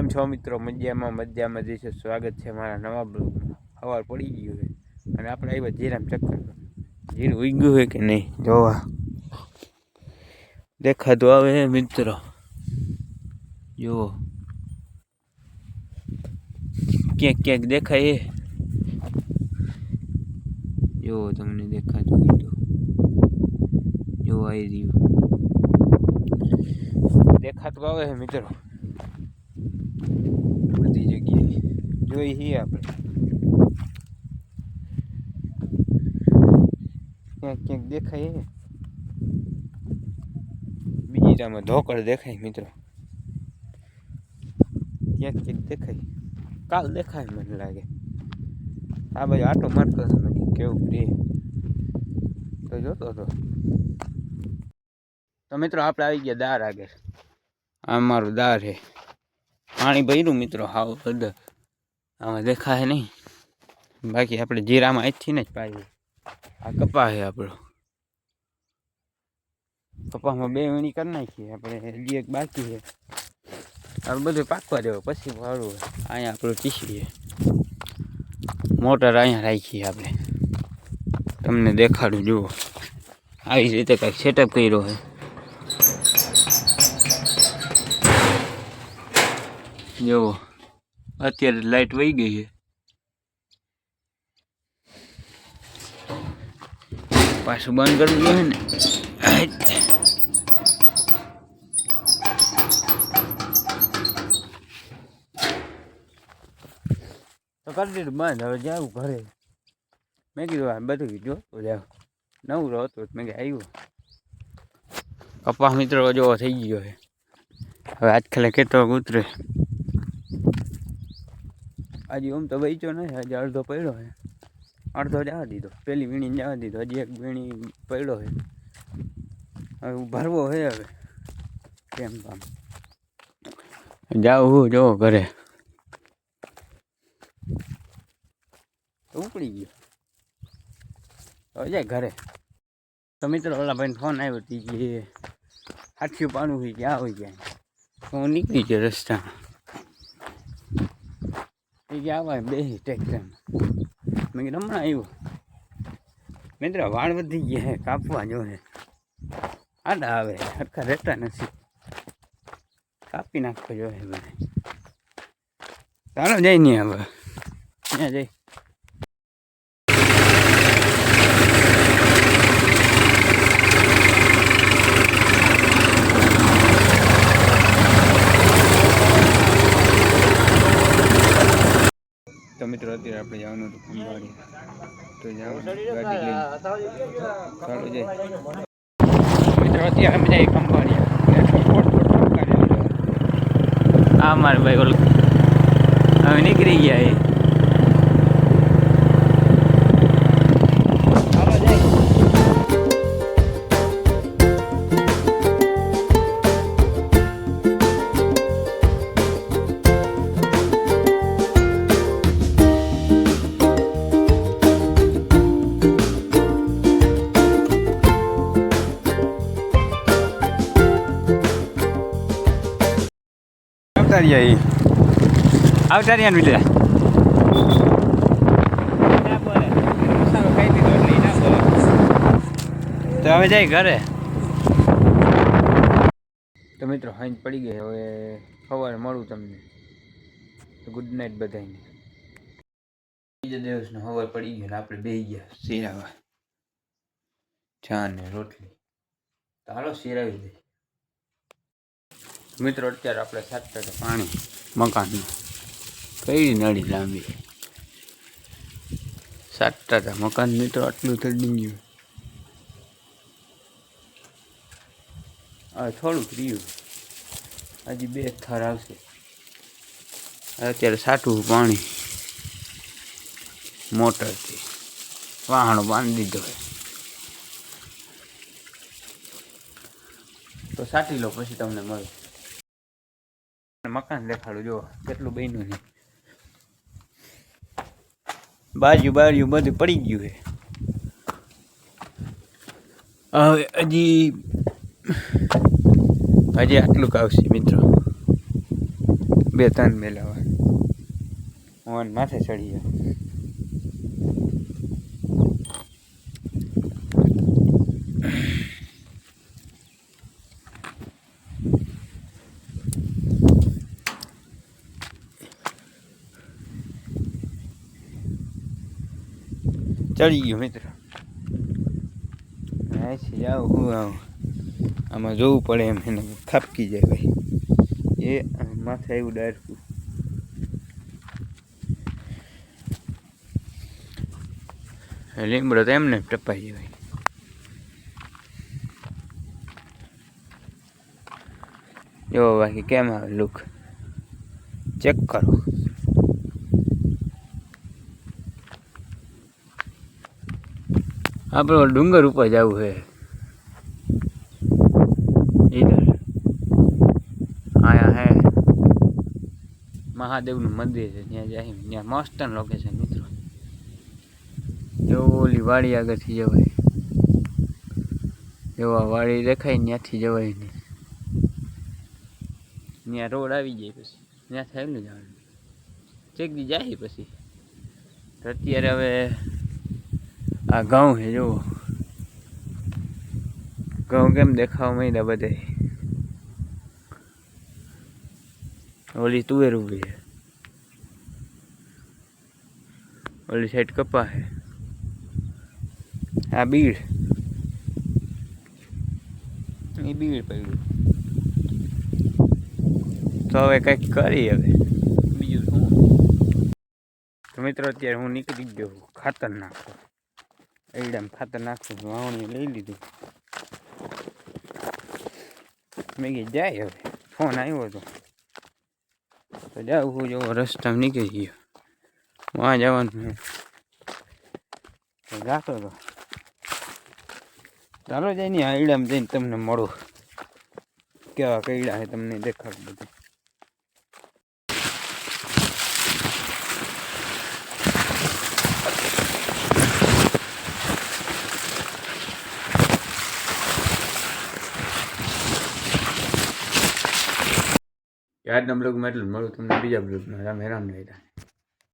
કેમ છો મિત્રો? મજામાં મજામાં જઈશું સ્વાગત છે મારા નવા બ્લોગમાં. સવાર પડી ગયું છે અને આપણે આવ્યા જીરામ ચક્કર જીરું ગયું હોય કે નહીં? જોવા. દેખાતું આવે છે મિત્રો. જુઓ. ક્યાંક ક્યાંક દેખાય એ જુઓ તમને દેખાતું હોય તો. જો આવી રહ્યું. દેખાતું આવે છે મિત્રો. જોઈ છીએ આપણે. ક્યાંક ક્યાંક દેખાય છે બીજી રામાં ધોકડ દેખાય મિત્રો. ક્યાંક ક્યાંક દેખાય. કાલ દેખાય મને લાગે. આ બાજુ આટો મારતો હતો મેં કીધું કેવું રે. તો જોતો હતો. તો મિત્રો આપણે આવી ગયા દાર આગળ. આ મારું દાર છે પાણી ભર્યું મિત્રો, હાવ બધા. આમાં દેખાય નહીં. બાકી આપણે જીરામાં અહીંથી ને જ પાડીએ આ કપા છે આપણો. કપામાં બે વીણી કરી નાખીએ, આપણે હજી એક બાકી છે. આ બધું પાકવા દેવું, પછી વાળું અહીંયા આપણું ચીસરીએ મોટર અહીંયા રાખીએ આપણે. તમને દેખાડું, જુઓ. આવી રીતે કંઈક સેટઅપ કર્યો છે જુઓ અત્યારે લાઈટ વહી ગઈ છે. પાછું બંધ કરવું જોઈએ ને. તો કરી દીધું બંધ, હવે જાવ ઘરે. મેં કીધું આ બધું કીધું તો જાવ નવું રહો તો મેં આવ્યું. કપાસ મિત્રો જોવો થઈ ગયો છે. હવે આજ ખાલી કેટલો ઉતરે. આજે ઓમ તો વેચ્યો નથી આજે અડધો પડ્યો છે. અડધો જવા દીધો પેલી વીણીને જવા દીધો હજી એક વીણી પડ્યો છે. હવે ભરવો છે હવે કેમ કામ. જાઉં હું જો ઘરે. ઉપડી ગયો. જાય ઘરે. તો મિત્રો ઓલા ભાઈને ફોન આવ્યો હતી કે હાથિયું પાનું હોય ક્યાં હોય ક્યાં હું નીકળી ગયો રસ્તામાં. એ કે આવા બે ટ્રેક્ટર મેં. કીધું, હમણાં આવ્યું મિત્ર વાળ વધી ગયા હે, કાપવા જો હે. આડા આવે, હરખા રહેતા નથી. કાપી નાખવો જો બધા ચાલો જઈ નહીં હવે ત્યાં જઈ. મિત્રો અત્યારે આપણે જવાનું હતું ખંભાળી. તો જવાનું ગાડી લઈ મિત્રો અત્યારે અમે જઈએ ખંભાળી. આ મારે ભાઈ ઓલું. હવે નીકળી ગયા એ. આવતા રહ્યા એ આવતા રહ્યા ને તો હવે જાય ઘરે. તો મિત્રો હાઈન પડી ગઈ. હવે સવારે મળું તમને. ગુડ નાઇટ બધાને બીજા દિવસનો સવાર પડી ગયો ને આપણે બે ગયા શેરાવા. ચા ને રોટલી. તો હાલો શેરાવી દે મિત્રો, અત્યારે આપણે સાત પાણી મકાનનું કઈ નળી લાંબી? સાત ટકા મકાન મિત્રો આટલું ચડી ગયું હવે થોડુંક રહ્યું. હજી બે થર આવશે. અત્યારે સાટું પાણી મોટરથી વાહણો બાંધી દીધો તો સાટી લો, પછી તમને મળે મકાન દેખાડું જો કેટલું બન્યું છે. બાજુ બાજુ બધું પડી ગયું છે. હવે હજી હજી આટલું આવશે મિત્રો. બે ત્રણ મેલાવા ઓન માથે ચડી જાય ચડી ગયો મિત્ર અહીંથી જાવ હું આવું આમાં જોવું પડે એમ એને ખાપકી જાય ભાઈ એ માથે આવ્યું ડાયરેક્ટ લીમડો તો એમને ટપાઈ જાય જો બાકી કેમ આવે લુક ચેક કરો આપણો ડુંગર ઉપર જવું છે આયા હે. મહાદેવનું મંદિર છે, ત્યાં જાય ત્યાં મસ્ત લોકેશન મિત્રો. જો ઓલી વાડી આગળથી જવાય. જો આ વાડી દેખાય, ત્યાંથી જવાય નહીં. ત્યાં રોડ આવી જાય પછી. ત્યાં થયેલું જવાનું ચેક દી જાય પછી. અત્યારે હવે આ ઘઉં છે જુઓ. ઘઉં કેમ દેખાવા માંડ્યા બધે ઓલી તુવેર ઊભી છે. ઓલી સાઈડ કપા છે. આ બીડ. એ બીડ પડ્યું. તો હવે કંઈક કરી હવે. બીજું શું? તો મિત્રો અત્યારે હું નીકળી ગયો ખાતર નાખો એડામ ખાતર નાખશું વાવણી લઈ લીધું. મેં કીધું, જાય હવે, ફોન આવ્યો હતો તો જાઉં હું જેવો રસ્તામાં નીકળી ગયો. વાં જવાનું જાતો હતો ચાલો જઈને આ ઈડામાં જઈને તમને મળું. કેવા કઈડા છે તમને દેખાડ બધું. આજના બ્લોગમાં એટલું મળું તમને બીજા બ્લોગમાં રામ રામ રહેતા